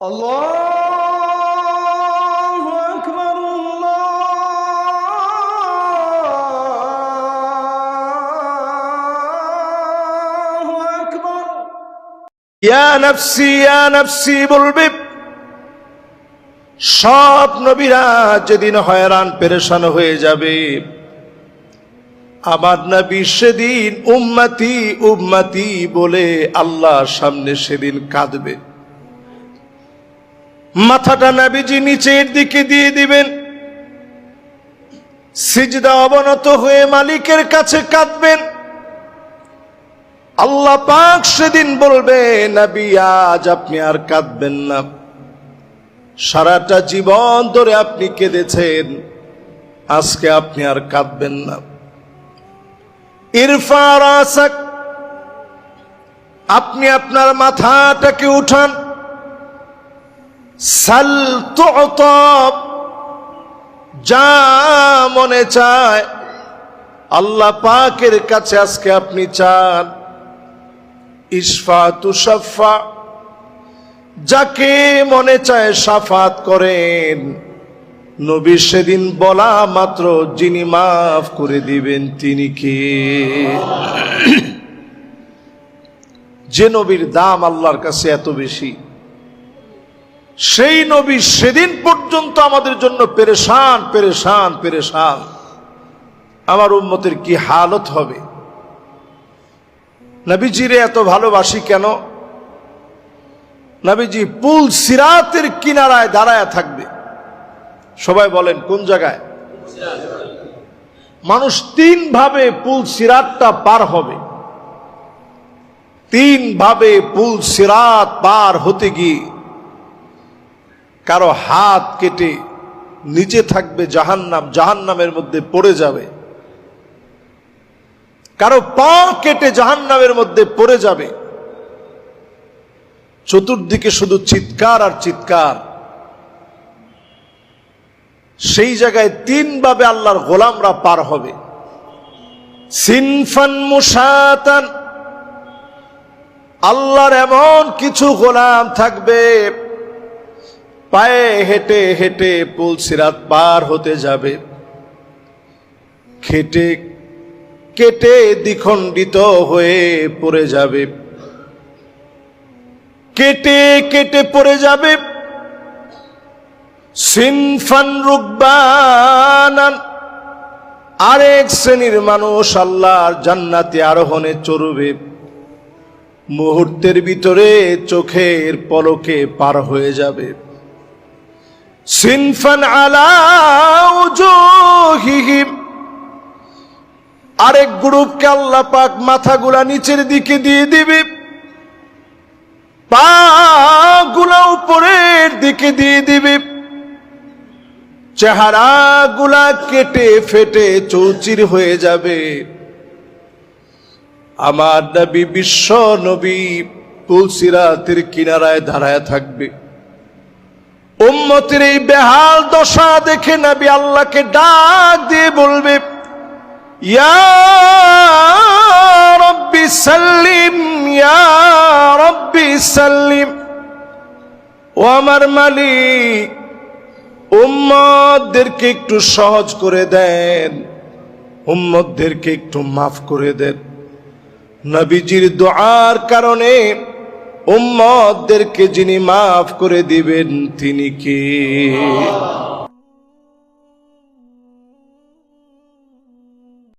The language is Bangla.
الله أكبر الله أكبر ইয়া নফসি ইয়া নফসি বলবে সব নবীরা যেদিন হয়রান পেরেশান হয়ে যাবে আমার নবী সেদিন উম্মতি উম্মতি বলে আল্লাহর সামনে সেদিন কাঁদবে মাথাটা নাবিজি নিচের দিকে দিয়ে দিবেন। সিজদা অবনত হয়ে মালিকের কাছে কাঁদবেন। আল্লাহ পাক সেদিন বলবে, নবী, আজ আপনি আর কাঁদবেন না। সারাটা জীবন ধরে আপনি কেঁদেছেন, আজকে আপনি আর কাঁদবেন না। ইরফার আসাক, আপনি আপনার মাথাটাকে উঠান। সাল তুতব যা মনে চায়, আল্লাহ পাকের কাছে আজকে আপনি চান। ইসফা তুষাফা যাকে মনে চায় সাফাত করেন। নবী সেদিন বলা মাত্র, যিনি মাফ করে দিবেন, তিনি কে? যে নবীর দাম আল্লাহর কাছে এত বেশি। সেই নবী সেদিন পর্যন্ত আমাদের জন্য পেরেশান পেরেশান পেরেশান। আমার উম্মতের কি হালত হবে? নবীজিরে এত ভালোবাসি কেন? নবীজি পুল সিরাতের কিনারায় দাঁড়ায় থাকবে। সবাই বলেন, কোন জায়গায়? মানুষ তিন ভাবে পুল সিরাতটা পার হবে। তিন ভাবে পুল সিরাত পার হতে গিয়ে কারও হাত কেটে নিচে থাকবে জাহান্নাম, জাহান্নামের মধ্যে পড়ে যাবে। কারও পা কেটে জাহান্নামের মধ্যে পড়ে যাবে। চতুর্দিকে শুধু চিৎকার আর চিৎকার। সেই জায়গায় তিন ভাবে আল্লাহর গোলামরা পার হবে। সিনফান মুসাতান। আল্লাহর এমন কিছু গোলাম থাকবে পায়ে হেঁটে হেঁটে পুল সিরাত পার হতে যাবে। খেটে, কেটে দ্বিখণ্ডিত হয়ে পড়ে যাবে। কেটে কেটে পড়ে যাবে। সিনফান রুকবানান। আরেক শ্রেণির মানুষ আল্লাহর জান্নাতে আরোহণে চড়বে। মুহূর্তের ভিতরে চোখের পলকে পার হয়ে যাবে। সিনফান আলা উজুহিহিম। আরেক গ্রুপকে আল্লাহ পাক মাথাগুলা নিচের দিকে দিয়ে দিবে। পা গুলা উপরের দিকে দিয়ে দিবে। চেহারা গুলা কেটে ফেটে চৌচির হয়ে যাবে। আমার নবী বিশ্ব নবী তুলসিরাতের কিনারায় দাঁড়ায় থাকবে। উম্মতের এই বেহাল দশা দেখে নবী আল্লাহকে ডাক দিয়ে বলবে রব্বি সাল্লিম রব্বি সাল্লিম। ও আমার মালিক, উম্মতদেরকে একটু সহজ করে দেন, উম্মতদেরকে একটু মাফ করে দেন। নবীজির দোয়ার কারণে উম্মতদেরকে যিনি মাফ করে দিবেন তিনি কে?